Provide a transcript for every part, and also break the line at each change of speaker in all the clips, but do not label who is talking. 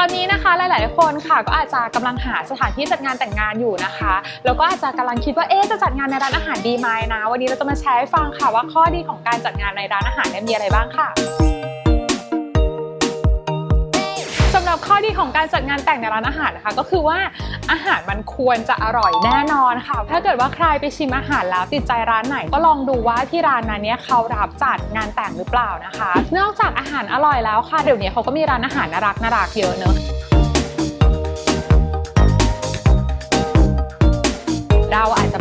ตอนนี้นะคะหลาย ๆ คนค่ะก็อาจจะกำลังหาสถานที่จัดงานแต่งงานอยู่นะคะ แล้วก็อาจจะกำลังคิดว่าเอ๊ะจะจัดงานในร้านอาหารดีไหมนะ วันนี้เราจะมาแชร์ให้ฟังค่ะว่าข้อดีของการจัดงานในร้านอาหารเนี่ยมีอะไรบ้างค่ะ สำหรับข้อดีของการจัดงานแต่งในร้านอาหารนะคะ ก็คือว่าอาหารมันควรจะอร่อยแน่นอนค่ะ ถ้าเกิดว่าใครไปชิมอาหารแล้วติดใจร้านไหน ก็ลองดูว่าที่ร้านนั้นเนี่ยเขารับจัดงานแต่งหรือเปล่านะคะ นอกจากอาหารอร่อยแล้วค่ะเดี๋ยวนี้เขาก็มีร้านอาหารน่ารักน่ารักเยอะเนอะ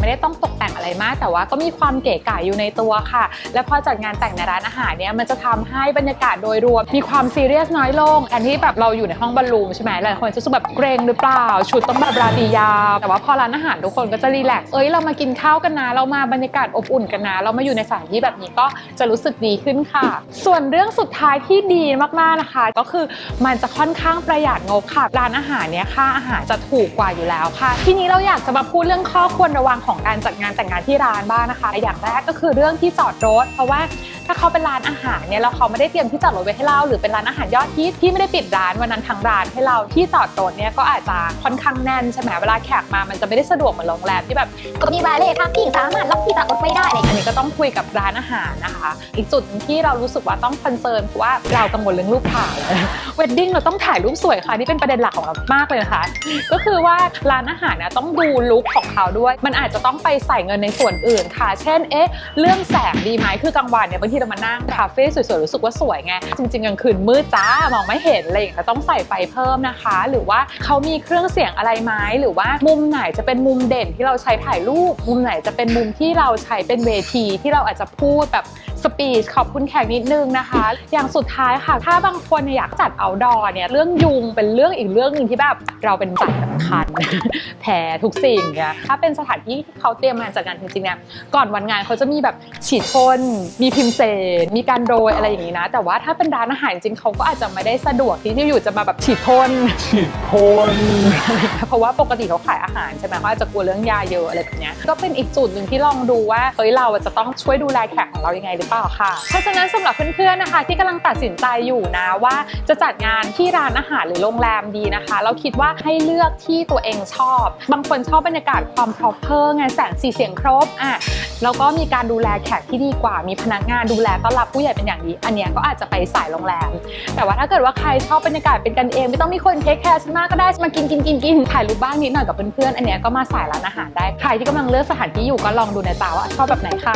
ไม่ได้ต้องตกแต่งอะไรมาก แต่ว่าก็มีความเก๋ไก๋อยู่ในตัวค่ะ และพอจัดงานแต่งในร้านอาหารเนี่ยมันจะทำให้บรรยากาศโดยรวม มีความซีเรียสน้อยลงแทนที่แบบเราอยู่ในห้องบอลลูมใช่ไหมหลายคนจะรู้สึกแบบเกรงหรือเปล่า ชุดต้องแบบราตรียาวแต่ว่าพอร้านอาหารทุกคนก็จะรีแลกซ์เอ้ยเรามากินข้าวกันนะเรามาบรรยากาศอบอุ่นกันนะเรามาอยู่ในสถานที่แบบนี้ก็จะรู้สึกดีขึ้นค่ะ ส่วนเรื่องสุดท้ายที่ดีมากๆนะคะ ก็คือมันจะค่อนข้างประหยัดงบค่ะร้านอาหารเนี่ยค่าอาหารจะถูกกว่าอยู่แล้วค่ะ ทีนี้เราอยากจะมาพูดเรื่องข้อควรระวังของการจัดงานแต่งงานที่ร้านบ้างนะคะอย่างแรกก็คือเรื่องที่จอดรถ เพราะว่าถ้าเขาเป็นร้านอาหารเนี่ยแล้วเขาไม่ได้เตรียมที่จอดรถไว้ให้เราหรือเป็นร้านอาหารยอดฮิตที่ไม่ได้ปิดร้านวันนั้นทางร้านให้เราที่จอดรถเนี่ยก็อาจจะค่อนข้างแน่นใช่ไหมเวลาแขกมามันจะไม่ได้สะดวกเหมือนโรงแรมที่แบบ
ก็มีบาเล่ทักที่สามารถล็อกที่จอดรถไว้ได้ อะไรอย่าง
อัน
เงี้ย
นี้ก็ต้องคุยกับร้านอาหารนะคะ อีกจุดที่เรารู้สึกว่าต้องคอนเซิร์นคือว่าเรากังวลเรื่องรูปถ่ายเวดดิ้งเราต้องถ่ายรูปสวยค่ะนี่เป็นประเด็นหลักของเรามากเลยนะคะ ก็คือว่าร้านอาหารเนี่ยต้องดูลุคของเขาด้วย มันอาจจะต้องไปใส่เงินในส่วนอื่นค่ะ เช่นเอ๊ะเรื่องแสงดีไหมคือกลางวันเนี่ยบางทีเรามานั่งคาเฟ่สวยๆรู้สึกว่าสวยไงจริงๆกลางคืนมืดจ้ามองไม่เห็นอะไรอย่างเงี้ยต้องใส่ไฟเพิ่มนะคะ หรือว่าเขามีเครื่องเสียงอะไรไหมหรือว่ามุมไหนจะเป็นมุมเด่นที่เราใช้ถ่ายรูป มุมไหนจะเป็นมุมที่เราใช้เป็นเวทีที่เราอาจจะพูดแบบ สปีชขอบคุณแขกนิดนึงนะคะ อย่างสุดท้ายค่ะ ถ้าบางคนเนี่ยอยากจัดเอาดอเนี่ยเรื่องยุงเป็นเรื่องอีกเรื่องหนึ่งที่แบบเราเป็นจัดสำคัญ แพ้ทุกสิ่งเนี่ยถ้าเป็นสถานที่ที่เขาเตรียมมาจัดงานจริงๆเนี่ยก่อนวันงานเขาจะมีแบบฉีดพ่นมีพิมพ์เศษ มีการโรยอะไรอย่างนี้นะ แต่ว่าถ้าเป็นร้านอาหารจริงเขาก็อาจจะไม่ได้สะดวกที่ที่อยู่จะมาแบบฉีดพ่น
ฉีดโคน
เพราะว่าปกติเขาขายอาหารใช่ไหมเขาอาจจะกลัวเรื่องยาเยอะอะไรแบบเนี้ยก็เป็นอีกจุดหนึ่งที่ลองดูว่าเฮ้ยเราจะต้องช่วยดูแลแขกของเรายังไงหรือเปล่าค่ะ เพราะฉะนั้นสำหรับเพื่อนๆนะคะ ที่กำลังตัดสินใจอยู่นะว่า จะจัดงานที่ร้านอาหารหรือโรงแรมดีนะคะ เราคิดว่าให้เลือกที่ตัวเองชอบ บางคนชอบบรรยากาศความ proper ไงแสงสีเสียงครบอะแล้วก็มีการดูแลแขกที่ดีกว่า มีพนักงานดูแลต้อนรับผู้ใหญ่เป็นอย่างดี อันเนี้ยก็อาจจะไปสายโรงแรม แต่ว่าถ้าเกิดว่าใครชอบบรรยากาศเป็นกันเอง ไม่ต้องมีคนเทคแคร์ฉันมากก็ได้มากินกินกินกินถ่ายรูปบ้างนิดหน่อยกับเพื่อนๆอันเนี้ยก็มาสายร้านอาหารได้ใครที่กำลังเลือกสถานที่อยู่ก็ลองดูในะจ๊ะว่าชอบแบบไหนค่ะ